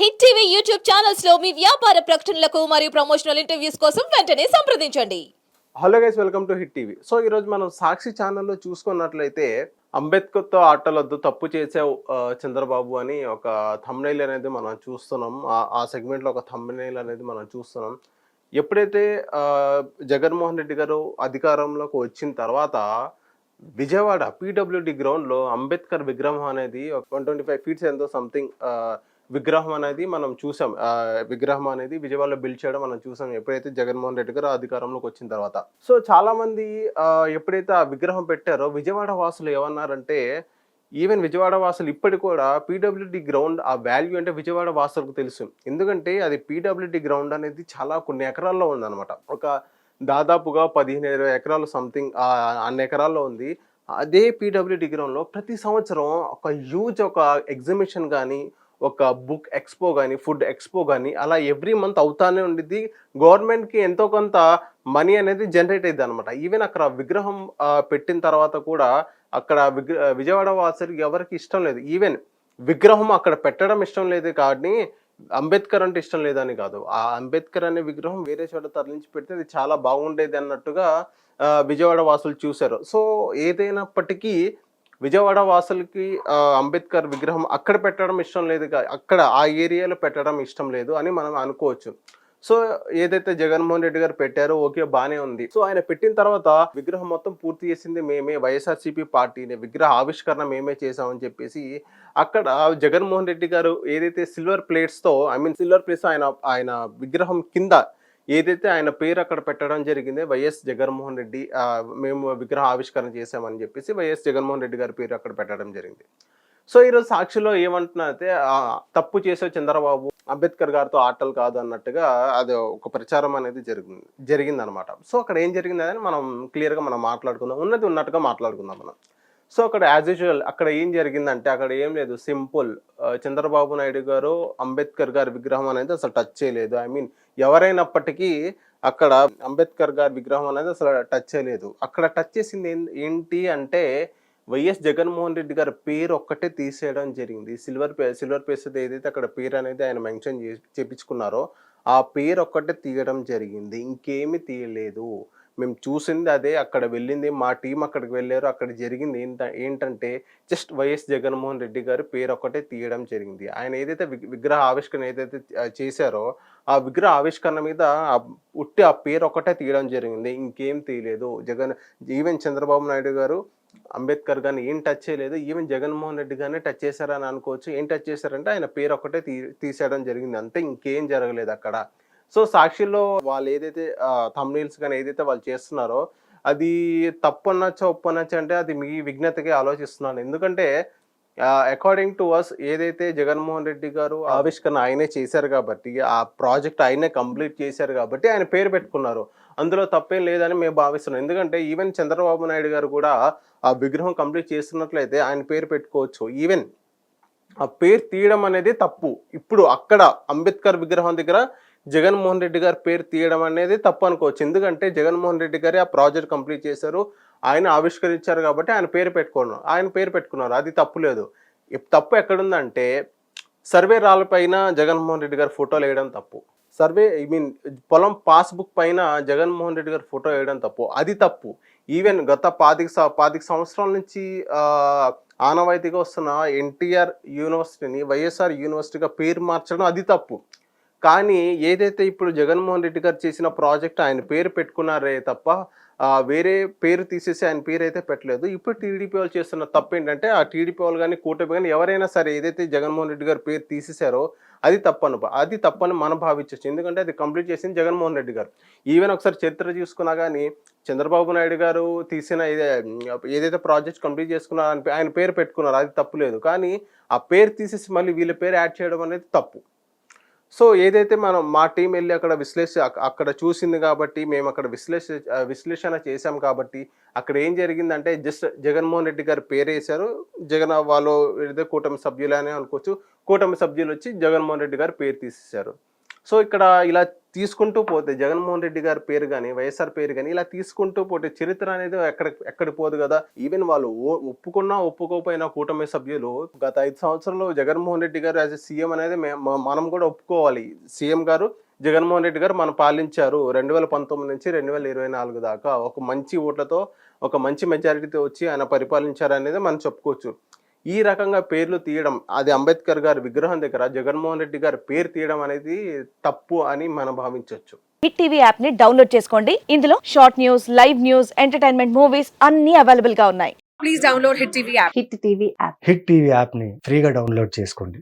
Hit TV YouTube ఛానల్స్లో మీ వ్యాపార ప్రకటనలకు మరియు ప్రమోషనల్ ఇంటర్వ్యూస్ కోసం వెంటనే సంప్రదించండి. Hello guys welcome to Hit TV. So ఈరోజు మనం సాక్షి ఛానల్లో చూసుకున్నట్లయితే అంబేద్కర్తో ఆటలొద్దు తప్పు చేసే చంద్రబాబు అని ఒక థమ్నైల్ అనేది మనం చూస్తున్నాం. ఆ- సెగ్మెంట్లో ఒక థమ్నైల్ అనేది మనం చూస్తున్నాం. ఎప్పుడైతే జగన్మోహన్ రెడ్డి గారు అధికారంలోకి వచ్చిన తర్వాత విజయవాడ పీడబ్ల్యూడి గ్రౌండ్లో అంబేద్కర్ విగ్రహం అనేది వన్ ట్వంటీ ఫైవ్ ఫీట్స్ ఎంతో సంథింగ్ విగ్రహం అనేది మనం చూసాం. విగ్రహం అనేది విజయవాడలో బిల్డ్ చేయడం మనం చూసాం. ఎప్పుడైతే జగన్మోహన్ రెడ్డి గారు అధికారంలోకి వచ్చిన తర్వాత. సో చాలా మంది ఎప్పుడైతే ఆ విగ్రహం పెట్టారో విజయవాడ వాసులు ఏమన్నారంటే ఈవెన్ విజయవాడ వాసులు ఇప్పటికి కూడా పీడబ్ల్యూడి గ్రౌండ్ ఆ వాల్యూ అంటే విజయవాడ వాసులకు తెలుసు. ఎందుకంటే అది పీడబ్ల్యూడి గ్రౌండ్ అనేది చాలా కొన్ని ఎకరాల్లో ఉందన్నమాట. ఒక దాదాపుగా పదిహేను ఇరవై ఎకరాలు సంథింగ్ అన్ని ఎకరాల్లో ఉంది. అదే పీడబ్ల్యూడి గ్రౌండ్లో ప్రతి సంవత్సరం ఒక హ్యూజ్ ఒక ఎగ్జిబిషన్ కానీ ఒక బుక్ ఎక్స్పో కానీ ఫుడ్ ఎక్స్పో కానీ అలా ఎవ్రీ మంత్ అవుతానే ఉండిద్ది. గవర్నమెంట్కి ఎంతో కొంత మనీ అనేది జనరేట్ అయింది అనమాట ఈవెన్ అక్కడ విగ్రహం పెట్టిన తర్వాత కూడా అక్కడ విగ్ర విజయవాడ వాసులకి ఎవరికి ఇష్టం లేదు. ఈవెన్ విగ్రహం అక్కడ పెట్టడం ఇష్టం లేదు కానీ అంబేద్కర్ అంటే ఇష్టం లేదని కాదు. ఆ అంబేద్కర్ అనే విగ్రహం వేరే చోట తరలించి పెడితే అది చాలా బాగుండేది అన్నట్టుగా విజయవాడ వాసులు చూశారు. సో ఏదైనప్పటికీ విజయవాడ వాసులకి అంబేద్కర్ విగ్రహం అక్కడ పెట్టడం ఇష్టం లేదు అక్కడ ఆ ఏరియాలో పెట్టడం ఇష్టం లేదు అని మనం అనుకోవచ్చు. సో ఏదైతే జగన్మోహన్ రెడ్డి గారు పెట్టారో ఓకే బానే ఉంది. సో ఆయన పెట్టిన తర్వాత విగ్రహం మొత్తం పూర్తి చేసింది మేమే వైఎస్ఆర్సీపీ పార్టీని విగ్రహ ఆవిష్కరణ మేమే చేసామని చెప్పేసి అక్కడ జగన్మోహన్ రెడ్డి గారు ఏదైతే సిల్వర్ ప్లేట్స్తో ఐ మీన్ సిల్వర్ ప్లేట్స్ ఆయన ఆయన విగ్రహం కింద ఏదైతే ఆయన పేరు అక్కడ పెట్టడం జరిగింది వైఎస్ జగన్మోహన్ రెడ్డి మేము విగ్రహ ఆవిష్కరణ చేశామని చెప్పేసి వైఎస్ జగన్మోహన్ రెడ్డి గారి పేరు అక్కడ పెట్టడం జరిగింది. సో ఈరోజు సాక్షిలో ఏమంటున్నారైతే తప్పు చేసే చంద్రబాబు అంబేద్కర్ గారితో ఆటలు కాదు అన్నట్టుగా అది ఒక ప్రచారం అనేది జరిగింది జరిగిందనమాట సో అక్కడ ఏం జరిగింది అని మనం క్లియర్గా మనం మాట్లాడుకుందాం. ఉన్నది ఉన్నట్టుగా మాట్లాడుకుందాం మనం. సో అక్కడ యాజ్ యూజువల్ అక్కడ ఏం జరిగిందంటే అక్కడ ఏం లేదు సింపుల్. చంద్రబాబు నాయుడు గారు అంబేద్కర్ గారి విగ్రహం అనేది అసలు టచ్ చేయలేదు. ఐ మీన్ ఎవరైనప్పటికీ అక్కడ అంబేద్కర్ గారి విగ్రహం అనేది అసలు టచ్ చేయలేదు. అక్కడ టచ్ చేసింది ఏం- ఏంటి అంటే వైఎస్ జగన్మోహన్ రెడ్డి గారి పేరు ఒక్కటే తీసేయడం జరిగింది. సిల్వర్ పే సిల్వర్ పేస్ ఏదైతే అక్కడ పేరు అనేది ఆయన మెన్షన్ చే చేపించుకున్నారో ఆ పేరు ఒక్కటే తీయడం జరిగింది. ఇంకేమీ తీయలేదు. మేము చూసింది అదే అక్కడ వెళ్ళింది మా టీం అక్కడికి వెళ్ళారు అక్కడ జరిగింది ఏంట ఏంటంటే జస్ట్ వైఎస్ జగన్మోహన్ రెడ్డి గారి పేరు ఒక్కటే తీయడం జరిగింది. ఆయన ఏదైతే విగ్రహ ఆవిష్కరణ ఏదైతే చేశారో ఆ విగ్రహ ఆవిష్కరణ మీద ఉట్టి ఆ పేరు ఒక్కటే తీయడం జరిగింది. ఇంకేం తీయలేదు. జగన్ ఈవెన్ చంద్రబాబు నాయుడు గారు అంబేద్కర్ గారిని ఏం టచ్ చేయలేదు. ఈవెన్ జగన్మోహన్ రెడ్డి గారిని టచ్ చేశారని అనుకోవచ్చు. ఏం టచ్ చేశారంటే ఆయన పేరు ఒక్కటే తీ తీసేయడం జరిగింది. అంతే ఇంకేం జరగలేదు అక్కడ. సో సాక్షిలో వాళ్ళు ఏదైతే థంబ్నీల్స్ కానీ ఏదైతే వాళ్ళు చేస్తున్నారో అది తప్పు అనొచ్చా ఒప్పు అనొచ్చా అంటే అది మీ విజ్ఞతకి ఆలోచిస్తున్నాను. ఎందుకంటే అకార్డింగ్ టు అస్ ఏదైతే జగన్మోహన్ రెడ్డి గారు ఆవిష్కరణ ఆయనే చేశారు కాబట్టి ఆ ప్రాజెక్ట్ ఆయనే కంప్లీట్ చేశారు కాబట్టి ఆయన పేరు పెట్టుకున్నారు. అందులో తప్పేం లేదని మేము భావిస్తున్నాం. ఎందుకంటే ఈవెన్ చంద్రబాబు నాయుడు గారు కూడా ఆ విగ్రహం కంప్లీట్ చేస్తున్నట్లయితే ఆయన పేరు పెట్టుకోవచ్చు. ఈవెన్ ఆ పేరు తీయడం అనేది తప్పు. ఇప్పుడు అక్కడ అంబేద్కర్ విగ్రహం దగ్గర జగన్మోహన్ రెడ్డి గారి పేరు తీయడం అనేది తప్పు అనుకోవచ్చు. ఎందుకంటే జగన్మోహన్ రెడ్డి గారి ఆ ప్రాజెక్ట్ కంప్లీట్ చేశారు. ఆయన ఆవిష్కరించారు కాబట్టి ఆయన పేరు పెట్టుకున్నారు. ఆయన పేరు పెట్టుకున్నారు. అది తప్పు లేదు. తప్పు ఎక్కడుందంటే సర్వే రాళ్ళపైన జగన్మోహన్ రెడ్డి గారి ఫోటోలు వేయడం తప్పు. సర్వే ఐ మీన్ పొలం పాస్బుక్ పైన జగన్మోహన్ రెడ్డి గారి ఫోటో వేయడం తప్పు. అది తప్పు. ఈవెన్ గత పాతిక పాతిక సంవత్సరాల నుంచి ఆనవాయితీగా వస్తున్న ఎన్టీఆర్ యూనివర్సిటీని వైఎస్ఆర్ యూనివర్సిటీగా పేరు మార్చడం అది తప్పు. కానీ ఏదైతే ఇప్పుడు జగన్మోహన్ రెడ్డి గారు చేసిన ప్రాజెక్ట్ ఆయన పేరు పెట్టుకున్నారే తప్ప వేరే పేరు తీసేసి ఆయన పేరు అయితే పెట్టలేదు. ఇప్పుడు టీడీపీ వాళ్ళు చేస్తున్న తప్పు ఏంటంటే ఆ టీడీపీ వాళ్ళు కానీ కూటమి కానీ ఎవరైనా సరే ఏదైతే జగన్మోహన్ రెడ్డి గారు పేరు తీసేశారో అది తప్పను అది తప్పని మనం భావించవచ్చు ఎందుకంటే అది కంప్లీట్ చేసింది జగన్మోహన్ రెడ్డి గారు. ఈవెన్ ఒకసారి చరిత్ర చూసుకున్నా కానీ చంద్రబాబు నాయుడు గారు తీసిన ఏదైతే ప్రాజెక్ట్ కంప్లీట్ చేసుకున్నారో ఆయన ఆయన పేరు పెట్టుకున్నారు అది తప్పు లేదు. కానీ ఆ పేరు తీసేసి మళ్ళీ వీళ్ళ పేరు యాడ్ చేయడం అనేది తప్పు. సో ఏదైతే మనం మా టీం వెళ్ళి అక్కడ విశ్లేష అక్కడ చూసింది కాబట్టి మేము అక్కడ విశ్లేష విశ్లేషణ చేశాం కాబట్టి అక్కడ ఏం జరిగిందంటే జస్ట్ జగన్మోహన్ రెడ్డి గారు పేరు వేశారు జగన్ వాళ్ళు ఏదైతే కూటమి సభ్యులనే అనుకోవచ్చు కూటమి సభ్యులు వచ్చి జగన్మోహన్ రెడ్డి గారు పేరు తీసేశారు. సో ఇక్కడ ఇలా తీసుకుంటూ పోతే జగన్మోహన్ రెడ్డి గారి పేరు కానీ వైఎస్ఆర్ పేరు కానీ ఇలా తీసుకుంటూ పోతే చరిత్ర అనేది ఎక్కడ ఎక్కడికి పోదు కదా. ఈవెన్ వాళ్ళు ఒప్పుకున్నా ఒప్పుకోకపోయినా కూటమి సభ్యులు గత ఐదు సంవత్సరాలు జగన్మోహన్ రెడ్డి గారు యాజ్ సీఎం అనేది మనం కూడా ఒప్పుకోవాలి. సీఎం గారు జగన్మోహన్ రెడ్డి గారు మనం పాలించారు రెండు వేల పంతొమ్మిది నుంచి రెండు వేల ఇరవై నాలుగు దాకా. ఒక మంచి ఓట్లతో ఒక మంచి మెజారిటీతో వచ్చి ఆయన పరిపాలించారు అనేది మనం చెప్పుకోవచ్చు. ఈ రకంగా పేర్లు తీయడం అది అంబేద్కర్ గారి విగ్రహం దగ్గర జగన్మోహన్ రెడ్డి గారి పేరు తీయడం అనేది తప్పు అని మనం భావించవచ్చు హిట్ టీవీ యాప్ని డౌన్లోడ్ చేసుకోండి. ఇందులో short news live news entertainment movies అన్ని అవైలబుల్గా ఉన్నాయి. please download Hit TV app. Hit TV app. Hit TV యాప్ని ఫ్రీగా డౌన్లోడ్ చేసుకోండి.